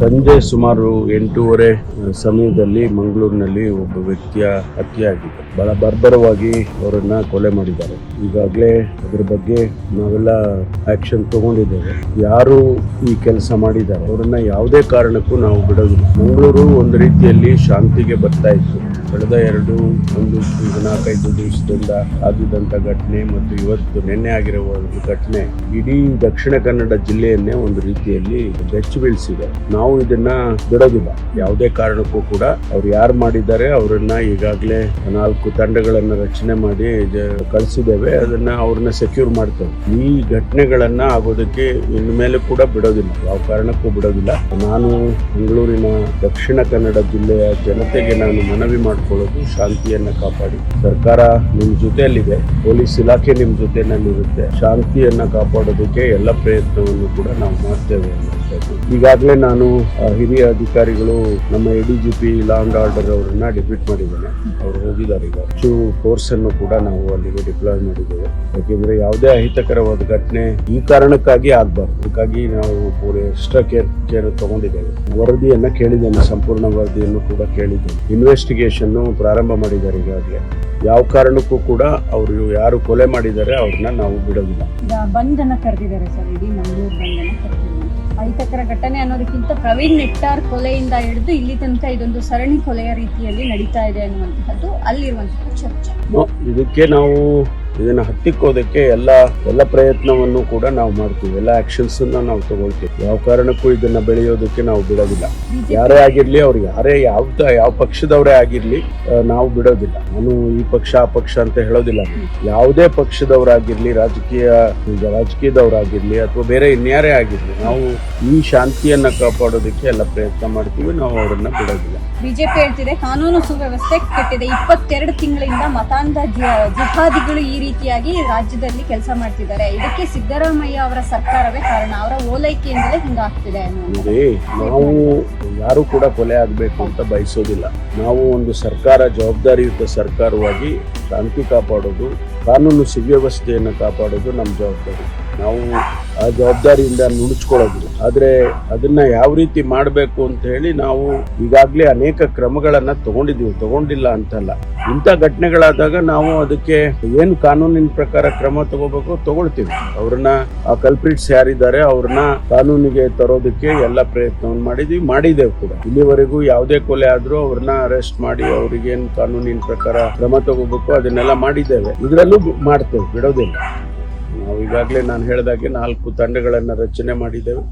ಸಂಜೆ ಸುಮಾರು ಎಂಟೂವರೆ ಸಮಯದಲ್ಲಿ ಮಂಗಳೂರಿನಲ್ಲಿ ಒಬ್ಬ ವ್ಯಕ್ತಿಯ ಹತ್ಯೆ ಆಗಿದೆ ಬಹಳ ಬರ್ಬರವಾಗಿ ಅವರನ್ನ ಕೊಲೆ ಮಾಡಿದ್ದಾರೆ. ಈಗಾಗಲೇ ಅದ್ರ ಬಗ್ಗೆ ನಾವೆಲ್ಲ ಆಕ್ಷನ್ ತಗೊಂಡಿದ್ದೇವೆ. ಯಾರು ಈ ಕೆಲಸ ಮಾಡಿದ್ದಾರೆ? ಅವರನ್ನ ಯಾವುದೇ ಕಾರಣಕ್ಕೂ ನಾವು ಬಿಡೋದಿಲ್ಲ. ಮಂಗಳೂರು ಒಂದು ರೀತಿಯಲ್ಲಿ ಶಾಂತಿಗೆ ಬರ್ತಾ ಇತ್ತು. ಕಳೆದ ಎರಡು, ಒಂದು ನಾಲ್ಕೈದು ದಿವಸದಿಂದ ಆಗಿದ್ದಂಥ ಘಟನೆ ಮತ್ತು ಇವತ್ತು ನಿನ್ನೆ ಆಗಿರುವ ಒಂದು ಘಟನೆ ಇಡೀ ದಕ್ಷಿಣ ಕನ್ನಡ ಜಿಲ್ಲೆಯನ್ನೇ ಒಂದು ರೀತಿಯಲ್ಲಿ ಬೆಚ್ಚಿ ಬೀಳಿಸಿದೆ. ನಾವು ಇದನ್ನ ಬಿಡೋದಿಲ್ಲ. ಯಾವುದೇ ಕಾರಣಕ್ಕೂ ಕೂಡ ಅವ್ರು ಯಾರು ಮಾಡಿದ್ದಾರೆ ಅವರನ್ನ ಈಗಾಗಲೇ ನಾಲ್ಕು ತಂಡಗಳನ್ನು ರಚನೆ ಮಾಡಿ ಕಳಿಸಿದ್ದೇವೆ. ಅದನ್ನ ಅವ್ರನ್ನ ಸೆಕ್ಯೂರ್ ಮಾಡ್ತೇವೆ. ಈ ಘಟನೆಗಳನ್ನ ಆಗೋದಕ್ಕೆ ಇನ್ನು ಮೇಲೆ ಕೂಡ ಬಿಡೋದಿಲ್ಲ. ಯಾವ ಕಾರಣಕ್ಕೂ ಬಿಡೋದಿಲ್ಲ. ನಾನು ಬೆಂಗಳೂರಿನ ದಕ್ಷಿಣ ಕನ್ನಡ ಜಿಲ್ಲೆಯ ಜನತೆಗೆ ನಾನು ಮನವಿ ಮಾಡ್ಕೊಳ್ಳೋದು, ಶಾಂತಿಯನ್ನ ಕಾಪಾಡಿ. ಸರ್ಕಾರ ನಿಮ್ ಜೊತೆಯಲ್ಲಿದೆ, ಪೊಲೀಸ್ ಇಲಾಖೆ ನಿಮ್ ಜೊತೆನಲ್ಲಿರುತ್ತೆ ಶಾಂತಿಯನ್ನ ಕಾಪಾಡೋದಕ್ಕೆ ಎಲ್ಲ ಪ್ರಯತ್ನವನ್ನು ಕೂಡ ನಾವು ಮಾಡ್ತೇವೆ. ಈಗಾಗಲೇ ನಾನು ಹಿರಿಯ ಅಧಿಕಾರಿಗಳು ನಮ್ಮ A D G P law and order ಅವರನ್ನ ಡಿಪ್ಯೂಟ್ ಮಾಡಿದ್ದೇನೆ. ಅವರು ಹೋಗಿದ್ದಾರೆ ಈಗ. ಹೆಚ್ಚು ಫೋರ್ಸ್ ಅನ್ನು ಕೂಡ ನಾವು ಅಲ್ಲಿಗೆ ಡಿಪ್ಲಾಯ್ ಮಾಡಿದ್ದೇವೆ. ಯಾಕೆಂದ್ರೆ ಯಾವುದೇ ಅಹಿತಕರವಾದ ಘಟನೆ ಈ ಕಾರಣಕ್ಕಾಗಿ ಆಗ್ಬಾರ್ದು. ಅದಕ್ಕಾಗಿ ನಾವು ಎಕ್ಸ್ಟ್ರಾ ಕೇರ್ ಕೇರ್ ತಗೊಂಡಿದ್ದೇವೆ. ವರದಿಯನ್ನ ಕೇಳಿದ್ದೇನೆ, ಸಂಪೂರ್ಣ ವರದಿಯನ್ನು ಕೂಡ ಕೇಳಿದ್ದೇನೆ. ಇನ್ವೆಸ್ಟಿಗೇಷನ್ ಪ್ರಾರಂಭ ಮಾಡಿದ್ದಾರೆ ಈಗಾಗಲೇ ಯಾವ ಕಾರಣಕ್ಕೂ ಕೂಡ ಅವರು ಯಾರು ಕೊಲೆ ಮಾಡಿದ್ದಾರೆ ಅವ್ರನ್ನ ನಾವು ಬಿಡೋದಿಲ್ಲ. ಬಂಧನ ಕರೆದಿದ್ದಾರೆ ಸರ್ ಇಡೀ ಮಂಗಳೂರು ಬಂಧನ ಕರೆದಿದ್ದಾರೆ. ಅಹಿತಕರ ಘಟನೆ ಅನ್ನೋದಕ್ಕಿಂತ ಪ್ರವೀಣ್ ನೆಟ್ಟಾರ್ ಕೊಲೆಯಿಂದ ಹಿಡಿದು ಇಲ್ಲಿ ತನಕ ಇದೊಂದು ಸರಣಿ ಕೊಲೆಯ ರೀತಿಯಲ್ಲಿ ನಡೀತಾ ಇದೆ ಅನ್ನುವಂತಹದ್ದು ಅಲ್ಲಿರುವಂತಹ ಚರ್ಚೆ. ಇದಕ್ಕೆ ನಾವು ಇದನ್ನ ಹತ್ತಿಕ್ಕೋದಕ್ಕೆ ಎಲ್ಲ ಎಲ್ಲ ಪ್ರಯತ್ನವನ್ನು ಕೂಡ ನಾವು ಮಾಡ್ತೀವಿ. ಎಲ್ಲ ಆಕ್ಷನ್ಸ್ ನಾವು ತಗೊಳ್ತೀವಿ. ಯಾವ ಕಾರಣಕ್ಕೂ ಇದನ್ನ ಬೆಳೆಯೋದಕ್ಕೆ ನಾವು ಬಿಡೋದಿಲ್ಲ. ಯಾರೇ ಆಗಿರ್ಲಿ ಅವ್ರು ಯಾರೇ ಯಾವ ಯಾವ ಪಕ್ಷದವರೇ ಆಗಿರ್ಲಿ ನಾವು ಬಿಡೋದಿಲ್ಲ. ನಾನು ಈ ಪಕ್ಷ ಆ ಪಕ್ಷ ಅಂತ ಹೇಳೋದಿಲ್ಲ. ಯಾವುದೇ ಪಕ್ಷದವರಾಗಿರ್ಲಿ ರಾಜಕೀಯ ರಾಜಕೀಯದವರಾಗಿರ್ಲಿ ಅಥವಾ ಬೇರೆ ಇನ್ಯಾರೇ ಆಗಿರ್ಲಿ ನಾವು ಈ ಶಾಂತಿಯನ್ನ ಕಾಪಾಡೋದಕ್ಕೆ ಎಲ್ಲ ಪ್ರಯತ್ನ ಮಾಡ್ತೀವಿ. ನಾವು ಅವರನ್ನ ಬಿಡೋದಿಲ್ಲ. ಬಿಜೆಪಿ ಹೇಳ್ತಿದೆ, ಕಾನೂನು ಸುವ್ಯವಸ್ಥೆ ಕೆಟ್ಟಿದೆ. ಇಪ್ಪತ್ತೆರಡು ತಿಂಗಳಿಂದ ಮತಾಂಧ ಜಿಹಾದಿಗಳು ಈ ರೀತಿಯಾಗಿ ರಾಜ್ಯದಲ್ಲಿ ಕೆಲಸ ಮಾಡ್ತಿದ್ದಾರೆ. ಇದಕ್ಕೆ ಸಿದ್ದರಾಮಯ್ಯ ಅವರ ಸರ್ಕಾರವೇ ಕಾರಣ. ಅವರ ಓಲೈಕೆಯಿಂದಲೇ ಹಿಂಗಾಗ್ತಿದೆ ನಾವು ಯಾರು ಕೂಡ ಕೊಲೆ ಆಗಬೇಕು ಅಂತ ಬಯಸೋದಿಲ್ಲ. ನಾವು ಒಂದು ಸರ್ಕಾರ, ಜವಾಬ್ದಾರಿಯುತ ಸರ್ಕಾರವಾಗಿ ಶಾಂತಿ ಕಾಪಾಡೋದು, ಕಾನೂನು ಸುವ್ಯವಸ್ಥೆಯನ್ನು ಕಾಪಾಡೋದು ನಮ್ಮ ಜವಾಬ್ದಾರಿ. ನಾವು ಆ ಜವಾಬ್ದಾರಿಯಿಂದ ನುಣುಚ್ಕೊಳ್ಳೋದು ಆದರೆ ಅದನ್ನ ಯಾವ ರೀತಿ ಮಾಡಬೇಕು ಅಂತ ಹೇಳಿ ನಾವು ಈಗಾಗಲೇ ಅನೇಕ ಕ್ರಮಗಳನ್ನ ತಗೊಂಡಿದ್ದೀವಿ. ತಗೊಂಡಿಲ್ಲ ಅಂತಲ್ಲ. ಇಂಥ ಘಟನೆಗಳಾದಾಗ ನಾವು ಅದಕ್ಕೆ ಏನು ಕಾನೂನಿನ ಪ್ರಕಾರ ಕ್ರಮ ತಗೋಬೇಕು ತಗೊಳ್ತೀವಿ. ಅವ್ರನ್ನ ಆ ಕಲ್ಪ್ರಿಟ್ಸ್ ಯಾರಿದ್ದಾರೆ ಅವ್ರನ್ನ ಕಾನೂನಿಗೆ ತರೋದಕ್ಕೆ ಎಲ್ಲ ಪ್ರಯತ್ನವನ್ನು ಮಾಡಿದೀವಿ ಮಾಡಿದ್ದೇವೆ ಕೂಡ. ಇಲ್ಲಿವರೆಗೂ ಯಾವುದೇ ಕೊಲೆ ಆದ್ರೂ ಅವ್ರನ್ನ ಅರೆಸ್ಟ್ ಮಾಡಿ ಅವ್ರಿಗೇನು ಕಾನೂನಿನ ಪ್ರಕಾರ ಕ್ರಮ ತಗೋಬೇಕು ಅದನ್ನೆಲ್ಲ ಮಾಡಿದ್ದೇವೆ. ಇದರಲ್ಲೂ ಮಾಡ್ತೇವೆ, ಬಿಡೋದಿಲ್ಲ. ನಾವು ಈಗಾಗಲೇ ನಾನು ಹೇಳಿದಾಗೆ ನಾಲ್ಕು ತಂಡಗಳನ್ನು ರಚನೆ ಮಾಡಿದ್ದೇವೆ.